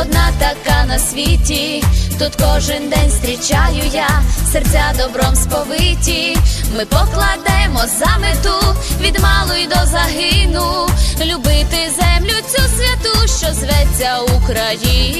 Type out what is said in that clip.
одна така на світі. Тут кожен день зустрічаю я, серця добром сповиті. Ми покладемо за мету від малої до загину, любити землю цю святу, що зветься Україна.